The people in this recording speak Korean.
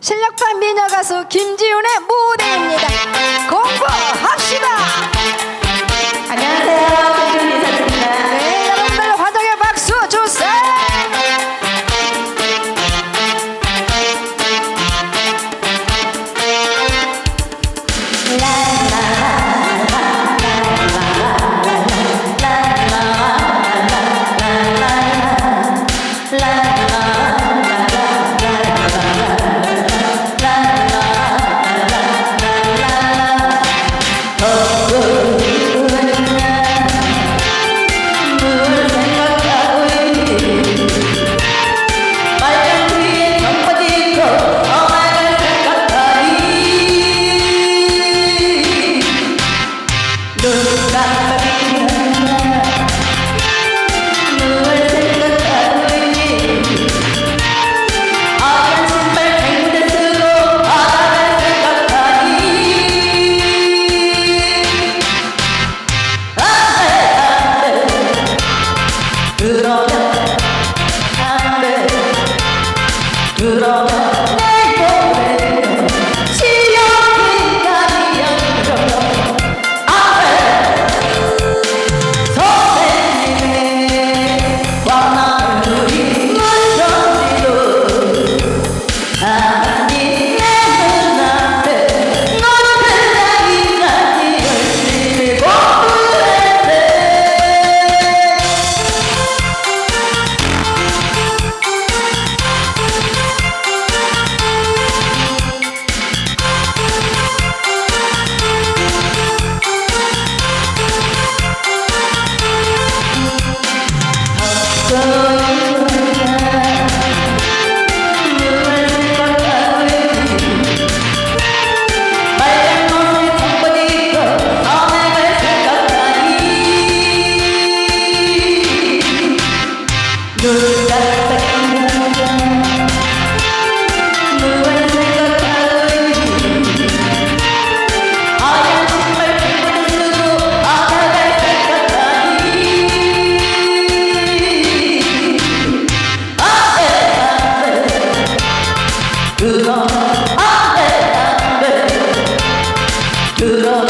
실력파 미녀 가수 김지훈의 무대입니다. 공부합시다. 안녕하세요. Yeah. Rama 그런